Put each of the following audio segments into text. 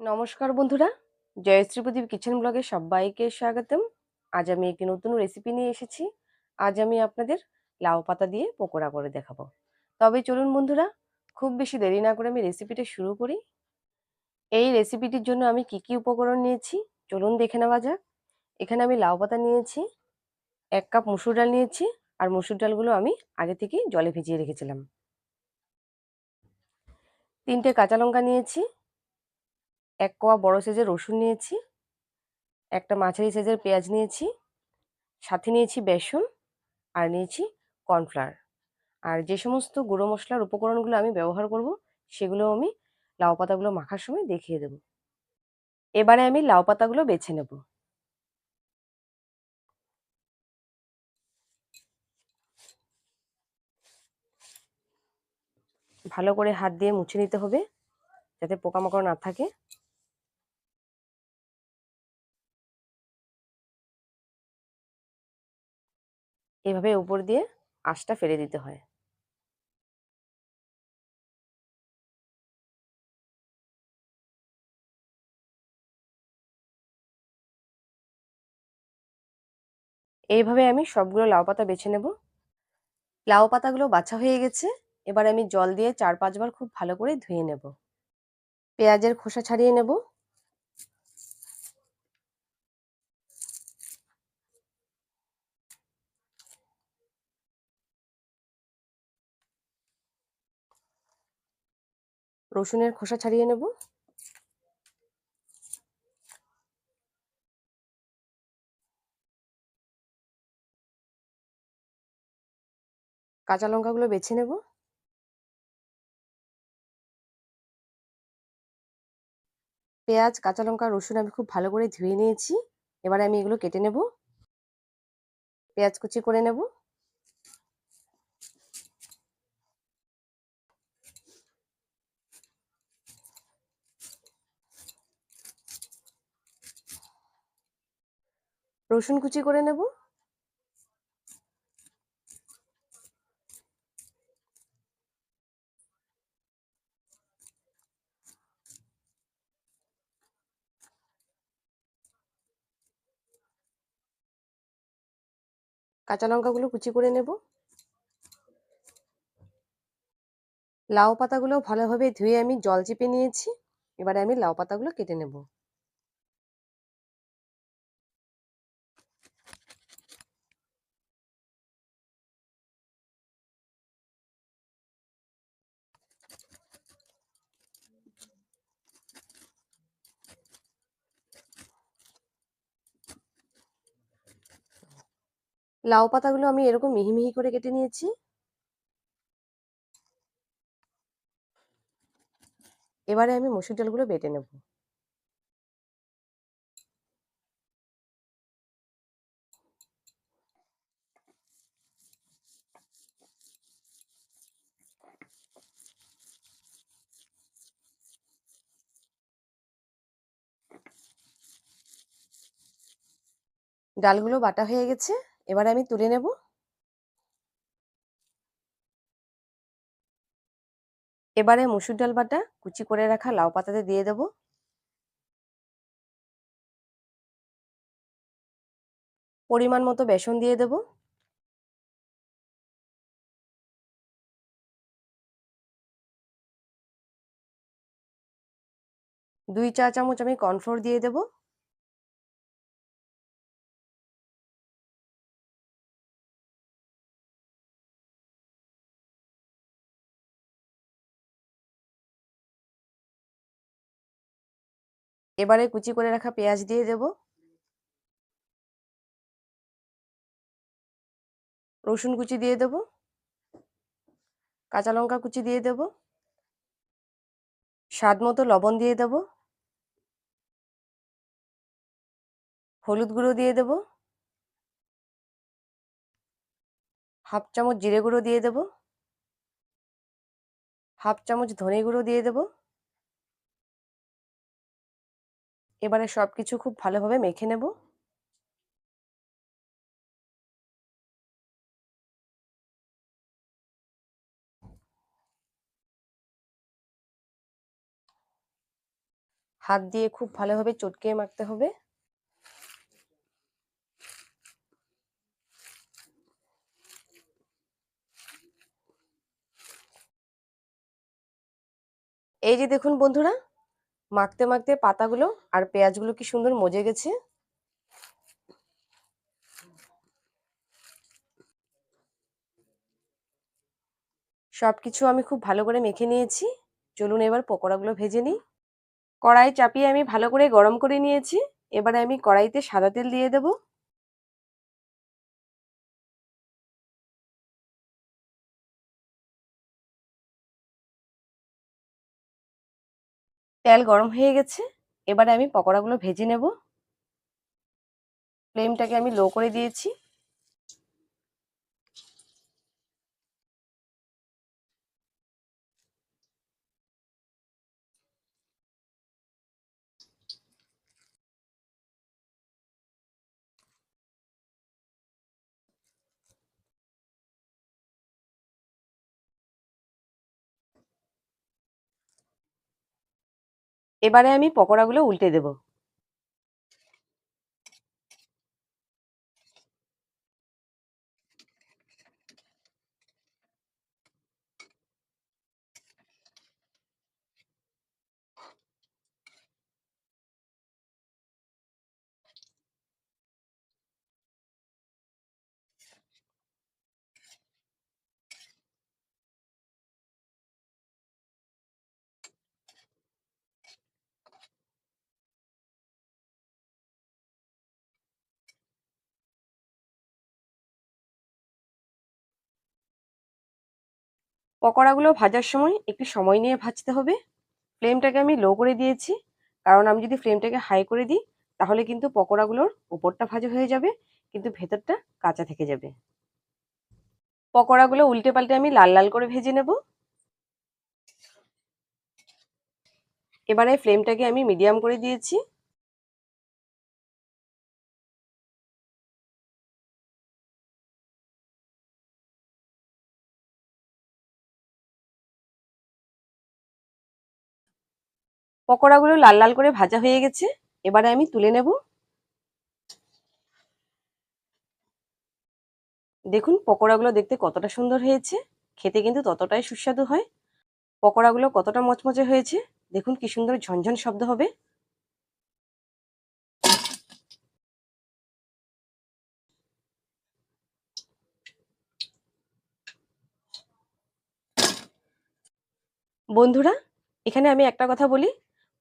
নমস্কার বন্ধুরা। জয়শ্রী প্রদীপ কিচেন ব্লগে সবাইকে স্বাগতম। আজ আমি একটি নতুন রেসিপি নিয়ে এসেছি। আজ আমি আপনাদের লাউ পাতা দিয়ে পকোড়া করে দেখাবো। তবে চলুন বন্ধুরা, খুব বেশি দেরি না করে আমি রেসিপিটা শুরু করি। এই রেসিপিটির জন্য আমি কি কি উপকরণ নিয়েছি? চলুন দেখে নেওয়া যাক। এখানে আমি লাউ পাতা নিয়েছি, এক কাপ মুসুর ডাল নিয়েছি, আর মুসুর ডালগুলো আমি আগে থেকেই জলে ভিজিয়ে রেখেছিলাম। তিনটে কাঁচা লঙ্কা নিয়েছি এক কোয়া বড় সাইজের রসুন নিয়েছি, একটা মাঝারি সাইজের পেঁয়াজ নিয়েছি, সাথে নিয়েছি বেসন আর নিয়েছি কর্নফ্লাওয়ার। আর যে সমস্ত গুঁড়ো মশলার উপকরণগুলো আমি ব্যবহার করব, সেগুলো আমি লাউ পাতাগুলো মাখার সময় দেখিয়ে দেব। এবারে আমি লাউ পাতাগুলো বেছে নেব। ভালো করে হাত দিয়ে মুছে নিতে হবে, যাতে পোকামাকড় না থাকে। এভাবে উপর দিয়ে আঁশটা ফেলে দিতে হয়। এইভাবে আমি সবগুলো লাউ পাতা বেছে নেব। লাউ পাতাগুলো বাছা হয়ে গেছে। এবার আমি জল দিয়ে চার পাঁচবার খুব ভালো করে ধুয়ে নেব। পেঁয়াজের খোসা ছাড়িয়ে নেব। রসুনের খোসা ছাড়িয়ে নেব। কাঁচা লঙ্কাগুলো বেছে নেব। পেঁয়াজ, কাঁচা লঙ্কা, রসুন আমি খুব ভালো করে ধুয়ে নিয়েছি। এবারে আমি এগুলো কেটে নেব। পেঁয়াজ কুচি করে নেব। রসুন কুচি করে নেব। কাঁচা লঙ্কাগুলো কুচি করে নেব। লাউ পাতাগুলো ভালোভাবে ধুয়ে আমি জল চিপে নিয়েছি। এবারে আমি লাউ পাতাগুলো কেটে নেব। লাউ পাতাগুলো আমি এরকম মিহি মিহি করে কেটে নিয়েছি। এবারে আমি মসুর ডালগুলো বেটে নেব। ডালগুলো বাটা হয়ে গেছে। এবারে আমি তুলে নেব। এবারে মুসুর ডাল বাটা কুচি করে রাখা লাউ পাতাতে দিয়ে দেব। পরিমাণ মতো বেসন দিয়ে দেব। দুই চা চামচ আমি কর্নফ্লোর দিয়ে দেব। এবারে কুচি করে রাখা পেঁয়াজ দিয়ে দেব। রসুন কুচি দিয়ে দেব। কাঁচা লঙ্কা কুচি দিয়ে দেব। স্বাদ মতো লবণ দিয়ে দেব। হলুদ গুঁড়ো দিয়ে দেব। হাফ চামচ জিরে গুঁড়ো দিয়ে দেব। হাফ চামচ ধনে গুঁড়ো দিয়ে দেব। এবারে সব কিছু খুব ভালোভাবে মেখে নেব। হাত দিয়ে খুব ভালোভাবে চটকে মাখতে হবে। এই যে দেখুন বন্ধুরা মাখতে মাখতে পাতাগুলো আর পেঁয়াজগুলো কি সুন্দর মজে গেছে? সব কিছু আমি খুব ভালো করে মেখে নিয়েছি। চলুন এবার পকোড়াগুলো ভেজে নিই। কড়াই চাপিয়ে আমি ভালো করে গরম করে নিয়েছি। এবারে আমি কড়াইতে সাদা তেল দিয়ে দেব। তেল গরম হয়ে গেছে। এবারে আমি পকোড়াগুলো ভেজে নেব। ফ্লেমটাকে আমি লো করে দিয়েছি। এবারে আমি পকোড়াগুলো উল্টে দেব। পকোড়াগুলো ভাজার সময় একটু সময় নিয়ে ভাজতে হবে। ফ্লেমটাকে আমি লো করে দিয়েছি। কারণ আমি যদি ফ্লেমটাকে হাই করে দিই, তাহলে কিন্তু পকোড়াগুলোর উপরটা ভাজা হয়ে যাবে, কিন্তু ভেতরটা কাঁচা থেকে যাবে। পকোড়াগুলো উল্টে পাল্টে আমি লাল লাল করে ভেজে নেব। এবারে ফ্লেমটাকে আমি মিডিয়াম করে দিয়েছি। পকোড়াগুলো লাল লাল করে ভাজা হয়ে গেছে। এবারে আমি তুলে নেব। দেখুন, পকোড়াগুলো দেখতে কতটা সুন্দর হয়েছে। খেতে কিন্তু ততটাই সুস্বাদু হয়। পকোড়াগুলো কতটা মচমচে হয়েছে, দেখুন কি সুন্দর ঝনঝন শব্দ হবে। বন্ধুরা, এখানে আমি একটা কথা বলি।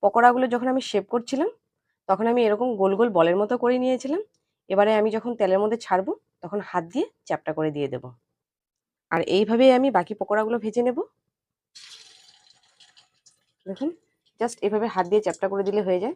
পকোড়াগুলো যখন আমি শেপ করছিলাম, তখন আমি এরকম গোল গোল বলের মতো করে নিয়েছিলাম। এবারে আমি যখন তেলের মধ্যে ছাড়বো, তখন হাত দিয়ে চ্যাপটা করে দিয়ে দেব। আর এইভাবেই আমি বাকি পকোড়াগুলো ভেজে নেব। দেখুন জাস্ট এভাবে হাত দিয়ে চ্যাপটা করে দিলে হয়ে যায়।